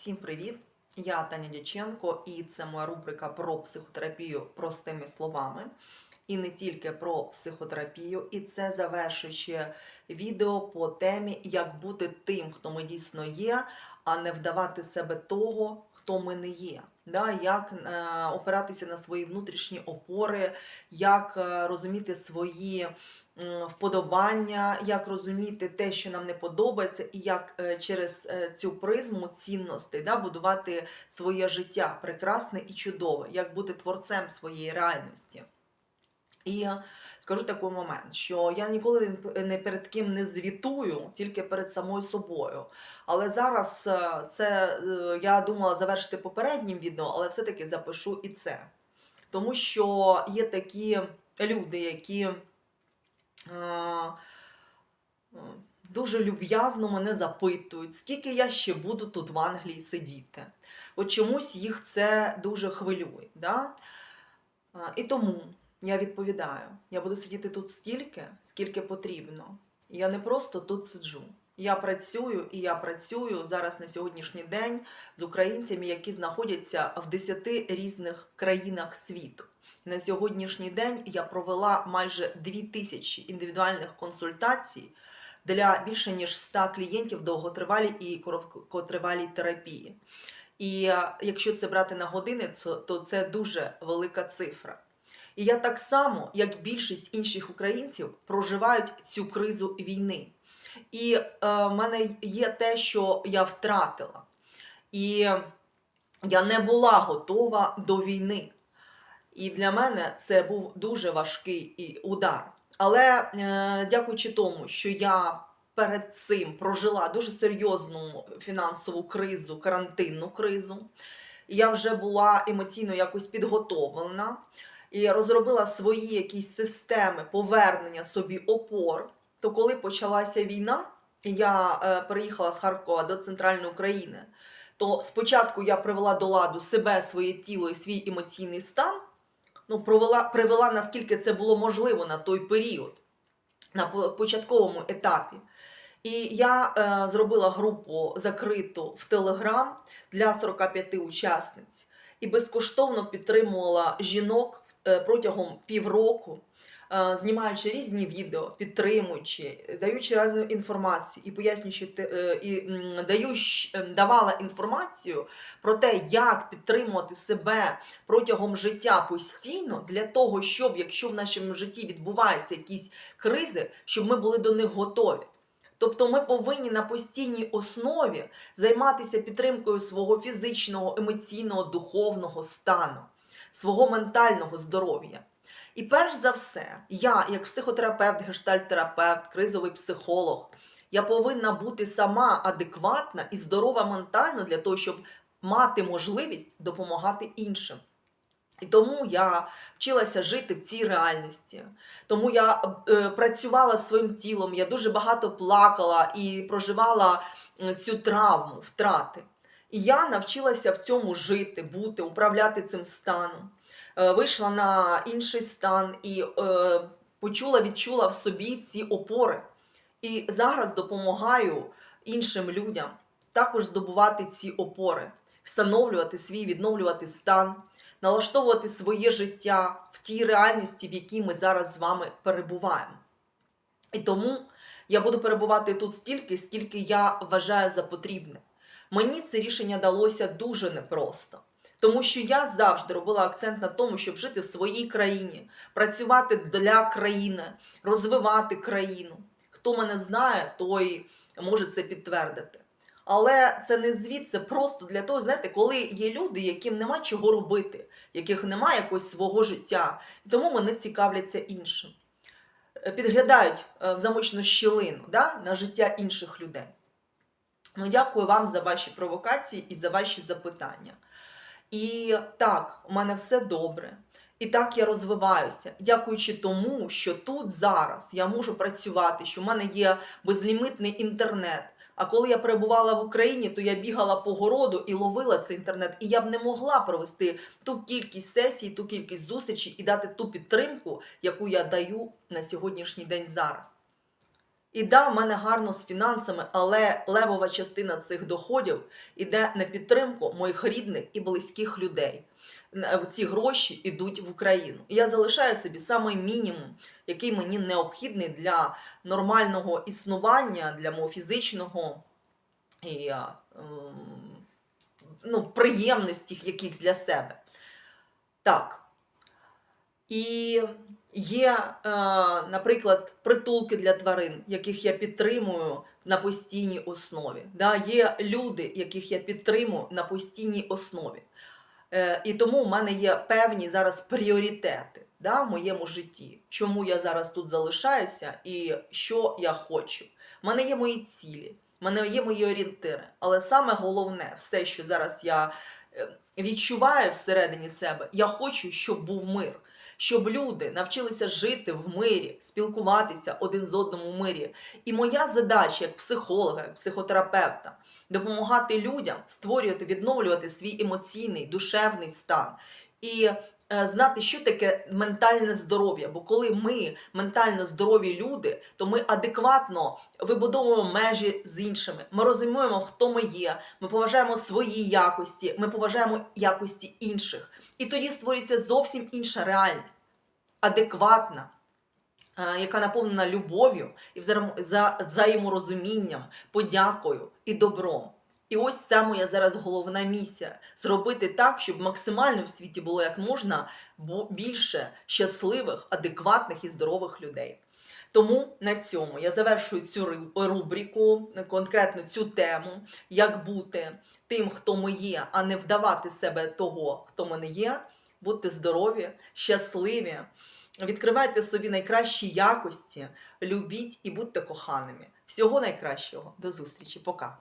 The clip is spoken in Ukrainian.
Всім привіт! Я Таня Дяченко, і це моя рубрика про психотерапію простими словами. І не тільки про психотерапію, і це завершуюче відео по темі, як бути тим, хто ми дійсно є, а не вдавати себе того, хто ми не є. Да? Як е, опиратися на свої внутрішні опори, як е, розуміти свої вподобання, як розуміти те, що нам не подобається, і як е, через е, цю призму цінностей да, будувати своє життя прекрасне і чудове, як бути творцем своєї реальності. І скажу такий момент, що я ніколи не перед ким не звітую, тільки перед самою собою. Але зараз е, це я думала завершити попереднім відео, але все-таки запишу і це. Тому що є такі люди, які дуже люб'язно мене запитують, скільки я ще буду тут в Англії сидіти. От чомусь їх це дуже хвилює. Да? І тому я відповідаю: я буду сидіти тут стільки, скільки потрібно. Я не просто тут сиджу. Я працюю і я працюю зараз на сьогоднішній день з українцями, які знаходяться в 10 різних країнах світу. На сьогоднішній день я провела майже 2000 індивідуальних консультацій для більше ніж 100 клієнтів довготривалій і короткотривалій терапії. І е, якщо це брати на години, то- це дуже велика цифра. І я так само, як більшість інших українців, проживають цю кризу війни. І е, в мене є те, що я втратила. І я не була готова до війни. І для мене це був дуже важкий удар. Але е, дякуючи тому, що я перед цим прожила дуже серйозну фінансову кризу, карантинну кризу, я вже була емоційно якось підготовлена і розробила свої якісь системи повернення собі опор. То коли почалася війна, я е, переїхала з Харкова до центральної України, то спочатку я привела до ладу себе, своє тіло і свій емоційний стан. Ну, провела, привела наскільки це було можливо на той період, на початковому етапі. І я е, зробила групу закриту в Телеграм для 45 учасниць і безкоштовно підтримувала жінок протягом півроку, е, знімаючи різні відео, підтримуючи, даючи різну інформацію і пояснюючи е, і даю, ем, давала інформацію про те, як підтримувати себе протягом життя постійно для того, щоб якщо в нашому житті відбуваються якісь кризи, щоб ми були до них готові. Тобто ми повинні на постійній основі займатися підтримкою свого фізичного, емоційного, духовного стану, свого ментального здоров'я. І перш за все, я, як психотерапевт, гештальт-терапевт, кризовий психолог, я повинна бути сама адекватна і здорова ментально для того, щоб мати можливість допомагати іншим. І тому я вчилася жити в цій реальності. Тому я е, працювала своїм тілом, я дуже багато плакала і проживала е, цю травму, втрати. І я навчилася в цьому жити, бути, управляти цим станом. Е, вийшла на інший стан і е, почула, відчула в собі ці опори. І зараз допомагаю іншим людям також здобувати ці опори, встановлювати свій, відновлювати стан, налаштовувати своє життя в тій реальності, в якій ми зараз з вами перебуваємо. І тому я буду перебувати тут стільки, скільки я вважаю за потрібне. Мені це рішення далося дуже непросто. Тому що я завжди робила акцент на тому, щоб жити в своїй країні, працювати для країни, розвивати країну. Хто мене знає, той може це підтвердити. Але це не звід, це просто для того, знаєте, коли є люди, яким нема чого робити, яких немає якогось свого життя, і тому вони цікавляться іншим. Е, Підглядають е, в замочну щілину да, на життя інших людей. Ну, дякую вам за ваші провокації і за ваші запитання. І так, у мене все добре. І так я розвиваюся, дякуючи тому, що тут зараз я можу працювати, що в мене є безлімитний інтернет. А коли я перебувала в Україні, то я бігала по городу і ловила цей інтернет, і я б не могла провести ту кількість сесій, ту кількість зустрічей і дати ту підтримку, яку я даю на сьогоднішній день зараз. І да, в мене гарно з фінансами, але левова частина цих доходів іде на підтримку моїх рідних і близьких людей. Ці гроші йдуть в Україну. І я залишаю собі самий мінімум, який мені необхідний для нормального існування, для мого фізичного і ем, ну, приємності якихось для себе. Так. І є, е, наприклад, притулки для тварин, яких я підтримую на постійній основі. Да? Є люди, яких я підтримую на постійній основі. Е, і тому в мене є певні зараз пріоритети да, в моєму житті, чому я зараз тут залишаюся і що я хочу. У мене є мої цілі, в мене є мої орієнтири. Але саме головне, все, що зараз я е, відчуваю всередині себе, я хочу, щоб був мир. Щоб люди навчилися жити в мирі, спілкуватися один з одним у мирі. І моя задача як психолога, як психотерапевта допомагати людям створювати, відновлювати свій емоційний, душевний стан і е, знати, що таке ментальне здоров'я. Бо коли ми ментально здорові люди, то ми адекватно вибудовуємо межі з іншими. Ми розуміємо, хто ми є, ми поважаємо свої якості, ми поважаємо якості інших. І тоді створюється зовсім інша реальність, адекватна, е, яка наповнена любов'ю і взаєм- взаєморозумінням, подякою і добром. І ось ця моя зараз головна місія зробити так, щоб максимально в світі було як можна більше щасливих, адекватних і здорових людей. Тому на цьому я завершую цю рубрику, конкретно цю тему, як бути тим, хто ми є, а не вдавати себе того, хто ми не є. Будьте здорові, щасливі, відкривайте собі найкращі якості, любіть і будьте коханими. Всього найкращого. До зустрічі. Пока.